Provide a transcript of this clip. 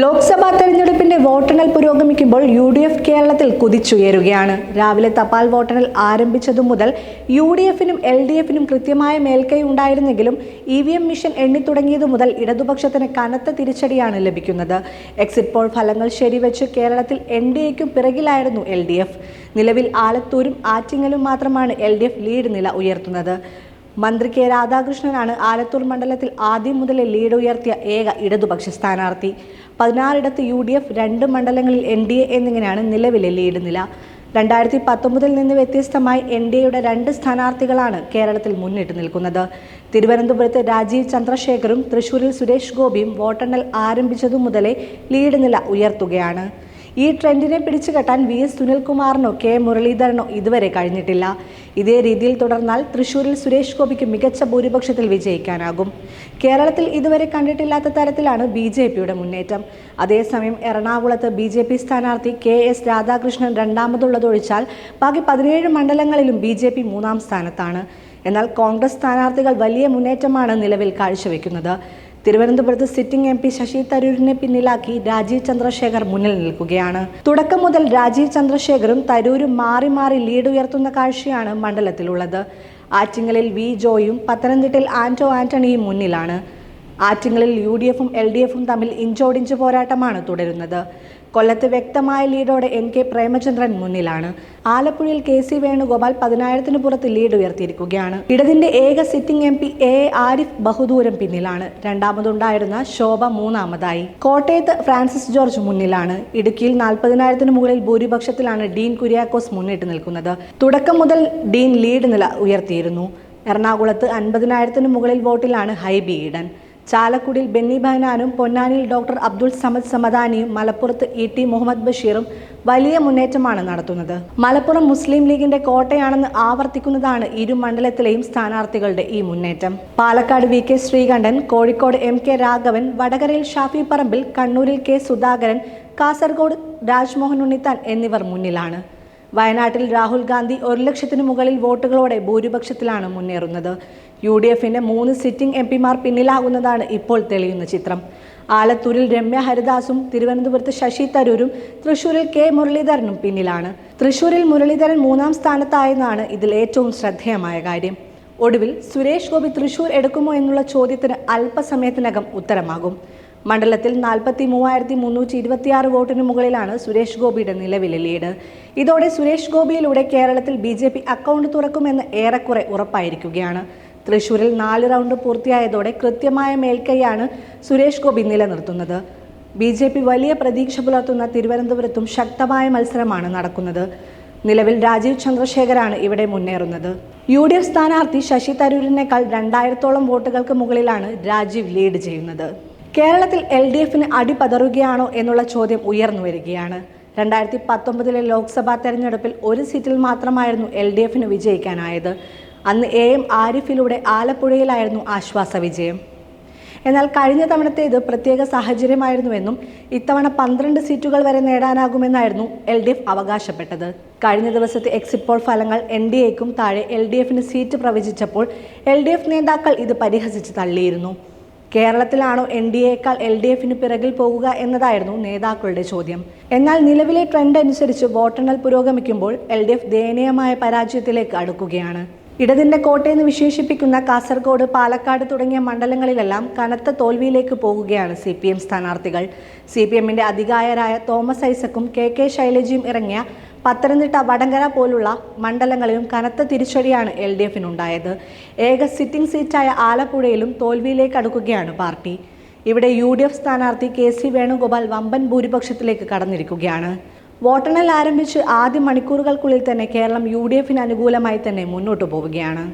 ലോക്സഭാ തെരഞ്ഞെടുപ്പിന്റെ വോട്ടെണ്ണൽ പുരോഗമിക്കുമ്പോൾ യു ഡി എഫ് കേരളത്തിൽ കുതിച്ചുയരുകയാണ്. രാവിലെ തപാൽ വോട്ടെണ്ണൽ ആരംഭിച്ചതു മുതൽ യു ഡി എഫിനും എൽ ഡി എഫിനും കൃത്യമായ മേൽക്കൈ ഉണ്ടായിരുന്നെങ്കിലും ഇ വി എം മിഷൻ എണ്ണിത്തുടങ്ങിയതു മുതൽ ഇടതുപക്ഷത്തിന് കനത്ത തിരിച്ചടിയാണ് ലഭിക്കുന്നത്. എക്സിറ്റ് പോൾ ഫലങ്ങൾ ശരിവെച്ച് കേരളത്തിൽ എൻ ഡി എക്കും പിറകിലായിരുന്നു എൽ ഡി എഫ്. നിലവിൽ ആലത്തൂരും ആറ്റിങ്ങലും മാത്രമാണ് എൽ ഡി എഫ് ലീഡ് നില ഉയർത്തുന്നത്. മന്ത്രി കെ രാധാകൃഷ്ണനാണ് ആലത്തൂർ മണ്ഡലത്തിൽ ആദ്യം മുതലേ ലീഡ് ഉയർത്തിയ ഏക ഇടതുപക്ഷ സ്ഥാനാർത്ഥി. പതിനാറിടത്ത് യു ഡി എഫ് രണ്ട് മണ്ഡലങ്ങളിൽ എൻ ഡി എ എന്നിങ്ങനെയാണ് നിലവിലെ ലീഡ് നില. രണ്ടായിരത്തി പത്തൊമ്പതിൽ നിന്ന് വ്യത്യസ്തമായി എൻ ഡി എയുടെ രണ്ട് സ്ഥാനാർത്ഥികളാണ് കേരളത്തിൽ മുന്നിട്ട് നിൽക്കുന്നത്. തിരുവനന്തപുരത്ത് രാജീവ് ചന്ദ്രശേഖറും തൃശൂരിൽ സുരേഷ് ഗോപിയും വോട്ടെണ്ണൽ ആരംഭിച്ചതു മുതലേ ലീഡ് നില ഉയർത്തുകയാണ്. ഈ ട്രെൻഡിനെ പിടിച്ചു കെട്ടാൻ വി എസ് സുനിൽകുമാറിനോ കെ മുരളീധരനോ ഇതുവരെ കഴിഞ്ഞിട്ടില്ല. ഇതേ രീതിയിൽ തുടർന്നാൽ തൃശൂരിൽ സുരേഷ് ഗോപിക്ക് മികച്ച ഭൂരിപക്ഷത്തിൽ വിജയിക്കാനാകും. കേരളത്തിൽ ഇതുവരെ കണ്ടിട്ടില്ലാത്ത തരത്തിലാണ് ബി ജെ പിയുടെ മുന്നേറ്റം. അതേസമയം എറണാകുളത്ത് ബി ജെ പി സ്ഥാനാർത്ഥി കെ എസ് രാധാകൃഷ്ണൻ രണ്ടാമതുള്ളതൊഴിച്ചാൽ ബാക്കി പതിനേഴ് മണ്ഡലങ്ങളിലും ബി ജെ പി മൂന്നാം സ്ഥാനത്താണ്. എന്നാൽ കോൺഗ്രസ് സ്ഥാനാർത്ഥികൾ വലിയ മുന്നേറ്റമാണ് നിലവിൽ കാഴ്ചവെക്കുന്നത്. തിരുവനന്തപുരത്ത് സിറ്റിംഗ് എം പി ശശി തരൂരിനെ പിന്നിലാക്കി രാജീവ് ചന്ദ്രശേഖർ മുന്നിൽ നിൽക്കുകയാണ്. തുടക്കം മുതൽ രാജീവ് ചന്ദ്രശേഖറും തരൂരും മാറി മാറി ലീഡ് ഉയർത്തുന്ന കാഴ്ചയാണ് മണ്ഡലത്തിലുള്ളത്. ആറ്റിങ്ങലിൽ വി ജോയും പത്തനംതിട്ടയിൽ ആന്റോ ആന്റണിയും മുന്നിലാണ്. ആറ്റിങ്ങലിൽ യു ഡി എഫും എൽ ഡി എഫും തമ്മിൽ ഇഞ്ചോടിഞ്ച് പോരാട്ടമാണ് തുടരുന്നത്. കൊല്ലത്ത് വ്യക്തമായ ലീഡോടെ എൻ കെ പ്രേമചന്ദ്രൻ മുന്നിലാണ്. ആലപ്പുഴയിൽ കെ സി വേണുഗോപാൽ പതിനായിരത്തിന് പുറത്ത് ലീഡ് ഉയർത്തിയിരിക്കുകയാണ്. ഇടതിന്റെ ഏക sitting M P A Arif ബഹുദൂരം പിന്നിലാണ്. രണ്ടാമതുണ്ടായിരുന്ന ശോഭ മൂന്നാമതായി. കോട്ടയത്ത് ഫ്രാൻസിസ് ജോർജ് മുന്നിലാണ്. ഇടുക്കിയിൽ നാൽപ്പതിനായിരത്തിന് മുകളിൽ ഭൂരിപക്ഷത്തിലാണ് ഡീൻ കുര്യാക്കോസ് മുന്നിട്ട് നിൽക്കുന്നത്. തുടക്കം മുതൽ ഡീൻ ലീഡ് നില ഉയർത്തിയിരുന്നു. എറണാകുളത്ത് അൻപതിനായിരത്തിന് മുകളിൽ വോട്ടിലാണ് ഹൈബി ഈഡൻ. ചാലക്കുടിയിൽ ബെന്നി ബഹനാനും പൊന്നാനിയിൽ ഡോക്ടർ അബ്ദുൾ സമദ് സമദാനിയും മലപ്പുറത്ത് ഇ ടി മുഹമ്മദ് ബഷീറും വലിയ മുന്നേറ്റമാണ് നടത്തുന്നത്. മലപ്പുറം മുസ്ലിം ലീഗിന്റെ കോട്ടയാണെന്ന് ആവർത്തിക്കുന്നതാണ് ഇരു മണ്ഡലത്തിലെയും സ്ഥാനാർത്ഥികളുടെ ഈ മുന്നേറ്റം. Palakkad V K Sreekandan Kozhikode M K Raghavan വടകരയിൽ ഷാഫി പറമ്പിൽ കണ്ണൂരിൽ കെ സുധാകരൻ കാസർഗോഡ് രാജ്മോഹൻ ഉണ്ണിത്താൻ എന്നിവർ മുന്നിലാണ്. വയനാട്ടിൽ രാഹുൽ ഗാന്ധി ഒരു ലക്ഷത്തിനു മുകളിൽ വോട്ടുകളോടെ ഭൂരിപക്ഷത്തിലാണ് മുന്നേറുന്നത്. യു ഡി എഫിന്റെ മൂന്ന് സിറ്റിംഗ് എം പിമാർ പിന്നിലാകുന്നതാണ് ഇപ്പോൾ തെളിയുന്ന ചിത്രം. ആലത്തൂരിൽ രമ്യ ഹരിദാസും തിരുവനന്തപുരത്ത് ശശി തരൂരും തൃശൂരിൽ കെ മുരളീധരനും പിന്നിലാണ്. തൃശൂരിൽ മുരളീധരൻ മൂന്നാം സ്ഥാനത്തായെന്നാണ് ഇതിൽ ഏറ്റവും ശ്രദ്ധേയമായ കാര്യം. ഒടുവിൽ സുരേഷ് ഗോപി തൃശൂർ എടുക്കുമോ എന്നുള്ള ചോദ്യത്തിന് അല്പസമയത്തിനകം ഉത്തരമാകും. മണ്ഡലത്തിൽ നാൽപ്പത്തി മൂവായിരത്തി മുന്നൂറ്റി ഇരുപത്തിയാറ് വോട്ടിന് മുകളിലാണ് സുരേഷ് ഗോപിയുടെ നിലവിലെ ലീഡ്. ഇതോടെ സുരേഷ് ഗോപിയിലൂടെ കേരളത്തിൽ ബി ജെ പി അക്കൗണ്ട് തുറക്കുമെന്ന് ഏറെക്കുറെ ഉറപ്പായിരിക്കുകയാണ്. തൃശൂരിൽ നാല് റൗണ്ട് പൂർത്തിയായതോടെ കൃത്യമായ മേൽക്കൈയാണ് സുരേഷ് ഗോപി നിലനിർത്തുന്നത്. ബി ജെ പി വലിയ പ്രതീക്ഷ പുലർത്തുന്ന തിരുവനന്തപുരത്തും ശക്തമായ മത്സരമാണ് നടക്കുന്നത്. നിലവിൽ രാജീവ് ചന്ദ്രശേഖരാണ് ഇവിടെ മുന്നേറുന്നത്. യു ഡി എഫ് സ്ഥാനാർത്ഥി ശശി തരൂരിനേക്കാൾ രണ്ടായിരത്തോളം വോട്ടുകൾക്ക് മുകളിലാണ് രാജീവ് ലീഡ് ചെയ്യുന്നത്. കേരളത്തിൽ എൽ ഡി എഫിന് അടിപതറുകയാണോ എന്നുള്ള ചോദ്യം ഉയർന്നു വരികയാണ്. രണ്ടായിരത്തി പത്തൊമ്പതിലെ ലോക്സഭാ തെരഞ്ഞെടുപ്പിൽ ഒരു സീറ്റിൽ മാത്രമായിരുന്നു എൽ ഡി എഫിന് വിജയിക്കാനായത്. അന്ന് എ എം ആരിഫിലൂടെ ആലപ്പുഴയിലായിരുന്നു ആശ്വാസ വിജയം. എന്നാൽ കഴിഞ്ഞ തവണത്തേത് പ്രത്യേക സാഹചര്യമായിരുന്നുവെന്നും ഇത്തവണ പന്ത്രണ്ട് സീറ്റുകൾ വരെ നേടാനാകുമെന്നായിരുന്നു എൽ ഡി എഫ് അവകാശപ്പെട്ടത്. കഴിഞ്ഞ ദിവസത്തെ എക്സിറ്റ് പോൾ ഫലങ്ങൾ എൻ ഡി എക്കും താഴെ എൽ ഡി എഫിന് സീറ്റ് പ്രവചിച്ചപ്പോൾ എൽ ഡി എഫ് നേതാക്കൾ ഇത് പരിഹസിച്ച് തള്ളിയിരുന്നു. കേരളത്തിലാണോ എൻ ഡി എക്കാൾ എൽ ഡി എഫിന് പിറകിൽ പോകുക എന്നതായിരുന്നു നേതാക്കളുടെ ചോദ്യം. എന്നാൽ നിലവിലെ ട്രെൻഡ് അനുസരിച്ച് വോട്ടെണ്ണൽ പുരോഗമിക്കുമ്പോൾ എൽ ഡി എഫ് ദയനീയമായ പരാജയത്തിലേക്ക് അടുക്കുകയാണ്. ഇടതിന്റെ കോട്ടയെന്ന് വിശേഷിപ്പിക്കുന്ന കാസർഗോഡ് പാലക്കാട് തുടങ്ങിയ മണ്ഡലങ്ങളിലെല്ലാം കനത്ത തോൽവിയിലേക്ക് പോകുകയാണ് സി പി എം സ്ഥാനാർത്ഥികൾ. സി പി എമ്മിന്റെ അധികായരായ തോമസ് ഐസക്കും കെ കെ ശൈലജയും ഇറങ്ങിയ പത്തനംതിട്ട വടങ്കര പോലുള്ള മണ്ഡലങ്ങളിലും കനത്ത തിരിച്ചടിയാണ് എൽ ഡി എഫിനുണ്ടായത്. ഏക സിറ്റിംഗ് സീറ്റായ ആലപ്പുഴയിലും തോൽവിയിലേക്ക് അടുക്കുകയാണ് പാർട്ടി. ഇവിടെ യു ഡി എഫ് സ്ഥാനാർത്ഥി കെ സി വേണുഗോപാൽ വമ്പൻ ഭൂരിപക്ഷത്തിലേക്ക് കടന്നിരിക്കുകയാണ്. വോട്ടെണ്ണൽ ആരംഭിച്ച് ആദ്യ മണിക്കൂറുകൾക്കുള്ളിൽ തന്നെ കേരളം യു ഡി എഫിന് അനുകൂലമായി തന്നെ മുന്നോട്ടു പോവുകയാണ്.